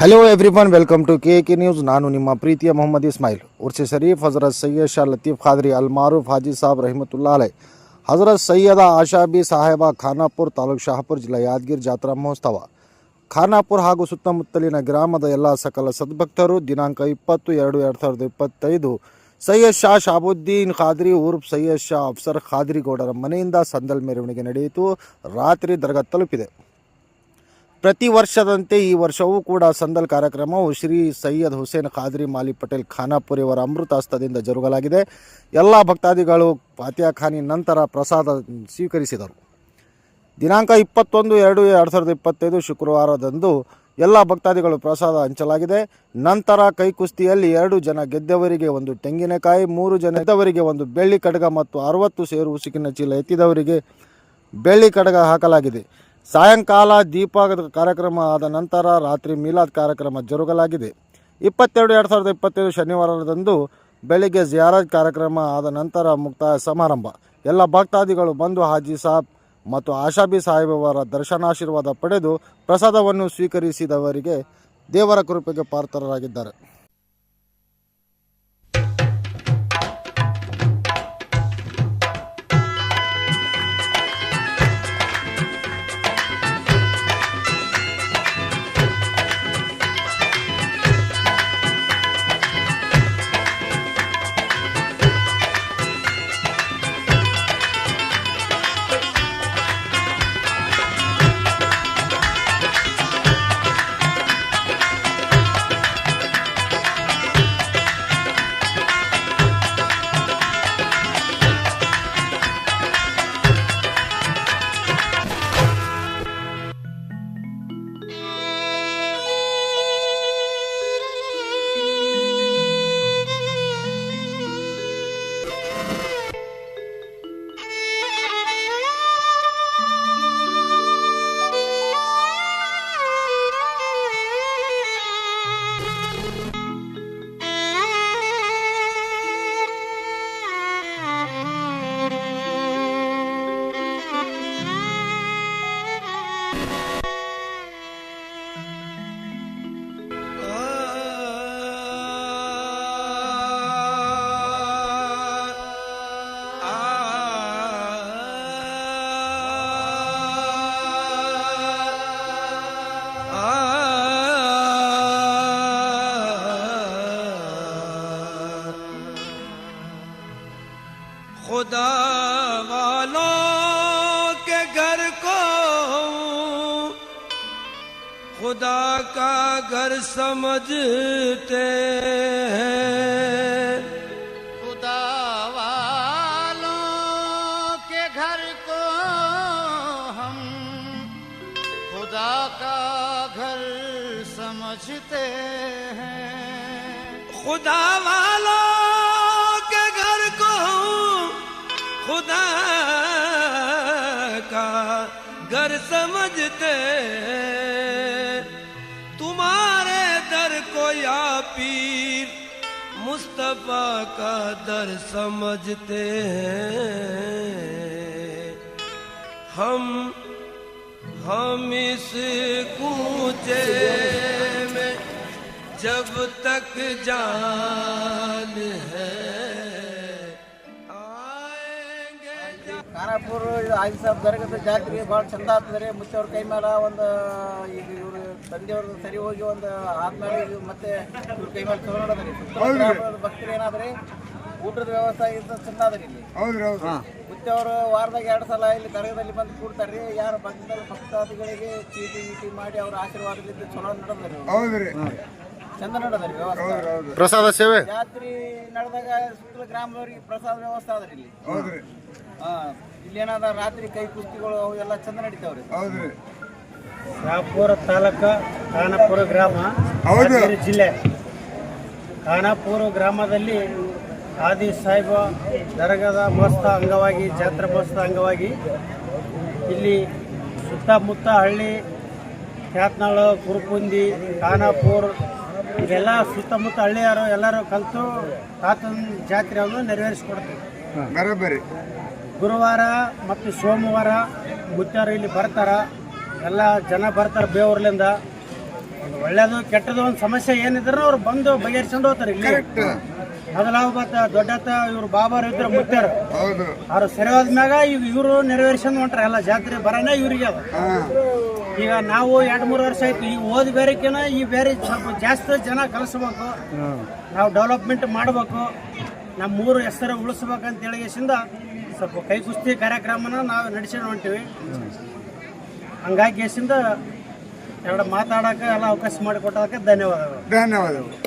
Hello everyone welcome to K K news ನಾನು ನಿಮ್ಮ ಪ್ರೀತಿಯ ಮೊಹಮ್ಮದ್ ಇಸ್ಮಾಯಿಲ್. ಉರ್ಸಿ ಶರೀಫ್, ಹಜರತ್ ಸೈಯದ್ ಶಾ ಲತೀಫ್, ಖಾದ್ರಿ ಅಲ್ ಮಾರೂಫ್ ಹಾಜಿ ಸಾಬ್ ರಹಿಮತುಲ್ಲಾ ಅಲೈ ಹಜರತ್ ಸೈಯದ ಆಶಾಬಿ ಸಾಹೇಬ ಖಾನಾಪುರ್ ತಾಲೂಕ್ ಶಾಹಪುರ್ ಜಿಲ್ಲಾ ಯಾದಗಿರಿ ಜಾತ್ರಾ ಮಹೋತ್ಸವ. ಖಾನಾಪುರ್ ಹಾಗೂ ಸುತ್ತಮುತ್ತಲಿನ ಗ್ರಾಮದ ಎಲ್ಲ ಸಕಲ ಸದ್ಭಕ್ತರು ದಿನಾಂಕ ಇಪ್ಪತ್ತು ಎರಡು ಎರಡು ಸಾವಿರದ ಇಪ್ಪತ್ತೈದು ಸೈಯದ್ ಶಾ ಶಾಬುದ್ದೀನ್ ಖಾದ್ರಿ ಉರ್ಫ್ ಸೈಯದ್ ಶಾ ಅಫ್ಸರ್ ಖಾದ್ರಿಗೌಡರ ಮನೆಯಿಂದ ಸಂದಲ್ ಮೆರವಣಿಗೆ ನಡೆಯಿತು. ರಾತ್ರಿ ದರ್ಗಾ ತಲುಪಿದೆ. ಪ್ರತಿ ವರ್ಷದಂತೆ ಈ ವರ್ಷವೂ ಕೂಡ ಸಂದಲ್ ಕಾರ್ಯಕ್ರಮವು ಶ್ರೀ ಸೈಯದ್ ಹುಸೇನ್ ಖಾದ್ರಿ ಮಾಲಿ ಪಟೇಲ್ ಖಾನಾಪುರಿ ಅವರ ಅಮೃತಾಸ್ತದಿಂದ ಜರುಗಲಾಗಿದೆ. ಎಲ್ಲ ಭಕ್ತಾದಿಗಳು ಫಾತಿಯಾ ಖಾನಿ ನಂತರ ಪ್ರಸಾದ ಸ್ವೀಕರಿಸಿದರು. ದಿನಾಂಕ ಇಪ್ಪತ್ತೊಂದು ಎರಡು ಎರಡು ಸಾವಿರದ ಇಪ್ಪತ್ತೈದು ಶುಕ್ರವಾರದಂದು ಎಲ್ಲ ಭಕ್ತಾದಿಗಳು ಪ್ರಸಾದ ಹಂಚಲಾಗಿದೆ. ನಂತರ ಕೈಕುಸ್ತಿಯಲ್ಲಿ ಎರಡು ಜನ ಗೆದ್ದವರಿಗೆ ಒಂದು ತೆಂಗಿನಕಾಯಿ, ಮೂರು ಜನ ಗೆದ್ದವರಿಗೆ ಒಂದು ಬೆಳ್ಳಿ ಕಡಗ ಮತ್ತು ಅರವತ್ತು ಸೇರು ಉಸುಕಿನ ಚೀಲ ಎತ್ತಿದವರಿಗೆ ಬೆಳ್ಳಿ ಕಡಗ ಹಾಕಲಾಗಿದೆ. ಸಾಯಂಕಾಲ ದೀಪ ಕಾರ್ಯಕ್ರಮ ಆದ ನಂತರ ರಾತ್ರಿ ಮೀಲಾದ್ ಕಾರ್ಯಕ್ರಮ ಜರುಗಲಾಗಿದೆ. ಇಪ್ಪತ್ತೆರಡು, ಎರಡು ಸಾವಿರದ ಇಪ್ಪತ್ತೈದು ಶನಿವಾರದಂದು ಬೆಳಿಗ್ಗೆ ಜಿಯಾರಾಜ್ ಕಾರ್ಯಕ್ರಮ ಆದ ನಂತರ ಮುಕ್ತಾಯ ಸಮಾರಂಭ. ಎಲ್ಲ ಭಕ್ತಾದಿಗಳು ಬಂದು ಹಾಜಿ ಸಾಬ್ ಮತ್ತು ಆಶಾಬಿ ಸಾಹೇಬವರ ದರ್ಶನಾಶೀರ್ವಾದ ಪಡೆದು ಪ್ರಸಾದವನ್ನು ಸ್ವೀಕರಿಸಿದವರಿಗೆ ದೇವರ ಕೃಪೆಗೆ ಪಾತ್ರರಾಗಿದ್ದಾರೆ. खुदा वालों के घर को खुदा का घर समझते हैं। खुदा वालों के घर को हम खुदा का घर समझते हैं। खुदा मुस्तफा का दर समझते हैं हम हम इस कूचे में जब तक जान है आएंगे जब ಖಾನಾಪುರ ಆಗಿ ಸಾಬ್ ದರ್ಗದ ಜಾತ್ರೆ ಭಾಳ ಚಂದ ಆಗ್ತದೆ ಮುಚ್ಚವ್ರ ಕೈ ಮೇಲೆ ಒಂದು ಈಗ ಇವರು ತಂದೆಯವ್ರ ಸರಿ ಹೋಗಿ ಒಂದು ಆದ್ಮೇಲೆ ಇದು ಮತ್ತೆ ಇವ್ರ ಕೈ ಮೇಲೆ ತಗೊಂಡದ್ರಿ ಭಕ್ತರು ಏನಾದ್ರಿ? ಊಟದ ವ್ಯವಸ್ಥೆ ಇದ್ದ ಚಂದ ಅದ್ರಿ ಇಲ್ಲಿ. ಅವರು ವಾರದಾಗ ಎರಡು ಸಲ ಇಲ್ಲಿ ಕರಗದಲ್ಲಿ ಬಂದು ಕೂಡ್ತಾರ್ರಿ. ಯಾರು ಭಕ್ತ ಭಕ್ತಾದಿಗಳಿಗೆ ಚೀಟಿ ಗೀಟಿ ಮಾಡಿ ಅವ್ರ ಆಶೀರ್ವಾದದಿಂದ ಚಲೋ ನಡೆದ್ರಿ ಹೌದ್ರಿ. ಚಂದ ನಡೆದ್ರಿ ವ್ಯವಸ್ಥೆ. ಪ್ರಸಾದ ಸೇವೆ? ಜಾತ್ರಿ ನಡೆದಾಗ ಸುತ್ತಲ ಗ್ರಾಮದವ್ರಿಗೆ ಪ್ರಸಾದ ವ್ಯವಸ್ಥೆ ಆದ್ರಿ ಇಲ್ಲಿ. ಹೌದ್ರಿ. ಹಾ. ಇಲ್ಲಿ ಏನಾದ ರಾತ್ರಿ ಕೈ ಕುಸ್ತಿಗಳು ಅವು ಎಲ್ಲ ಚಂದ ನಡೀತಾವ್ರಿ. ಹೌದ್ರಿ. ಶಾಪುರ ತಾಲೂಕು ಖಾನಾಪುರ ಗ್ರಾಮ. ಯಾದಗಿರಿ ಜಿಲ್ಲೆ. ಖಾನಾಪುರ ಗ್ರಾಮದಲ್ಲಿ ಆದಿ ಸಾಹೇಬ ದರಗದ ಮಹೋತ್ಸವ ಅಂಗವಾಗಿ ಜಾತ್ರಾ ಮಹೋತ್ಸವ ಅಂಗವಾಗಿ ಇಲ್ಲಿ ಸುತ್ತಮುತ್ತ ಹಳ್ಳಿ ಕ್ಯಾತ್ನಾಳು ಕುರುಪುಂದಿ ಖಾನಾಪುರ ಇದೆಲ್ಲ ಸುತ್ತಮುತ್ತ ಹಳ್ಳಿಯರು ಎಲ್ಲರೂ ಕಲಿತು ತಾತನ ಜಾತ್ರೆಯನ್ನು ನೆರವೇರಿಸಿಕೊಡ್ತೀವಿ. ಗುರುವಾರ ಮತ್ತು ಸೋಮವಾರ ಮುತ್ಯಾರು ಇಲ್ಲಿ ಬರ್ತಾರ. ಎಲ್ಲ ಜನ ಬರ್ತಾರೆ ಬೇವರ್ಲಿಂದ. ಒಂದು ಒಳ್ಳೇದು ಕೆಟ್ಟದು ಒಂದು ಸಮಸ್ಯೆ ಏನಿದ್ರು ಅವ್ರು ಬಂದು ಬಗೆಹರಿಸ್ಕೊಂಡು ಹೋಗ್ತಾರೆ ಇಲ್ಲಿ. ಮೊದಲಾವ್ ಮತ್ತ ದೊಡ್ಡತ್ತ ಇವ್ರು ಬಾಬಾರು ಇದ್ರು ಮುಟ್ಟಾರ ಅವ್ರು ಸರಿ ಹೋದ್ಮ್ಯಾಗ ಈಗ ಇವರು ನೆರವೇರಿಸ್ಕೊಂಡು ಹೊಂಟ್ರ ಎಲ್ಲ ಜಾತ್ರೆ ಬರನೇ ಇವ್ರಿಗೆ ಅದು. ಈಗ ನಾವು ಎರಡು ಮೂರು ವರ್ಷ ಆಯ್ತು ಈಗ ಓದ್ ಬೇರೆಕಿನ ಈ ಬೇರೆ ಸ್ವಲ್ಪ ಜಾಸ್ತಿ ಜನ ಕಲಿಸ್ಬೇಕು. ನಾವು ಡೆವಲಪ್ಮೆಂಟ್ ಮಾಡಬೇಕು. ನಮ್ಮ ಮೂರು ಹೆಸರು ಉಳಿಸ್ಬೇಕಂತ ಹೇಳಿಗೆಸಿಂದ ಸ್ವಲ್ಪ ಕೈ ಕುಸ್ತಿ ಕಾರ್ಯಕ್ರಮನ ನಾವು ನಡೆಸ್ಕೊಂಡು ಹೊಂಟಿವಿ. ಹಂಗಾಗಿ ಎರಡು ಮಾತಾಡೋಕೆ ಎಲ್ಲ ಅವಕಾಶ ಮಾಡಿಕೊಟ್ಟೋದಕ್ಕೆ ಧನ್ಯವಾದಗಳು. ಧನ್ಯವಾದಗಳು.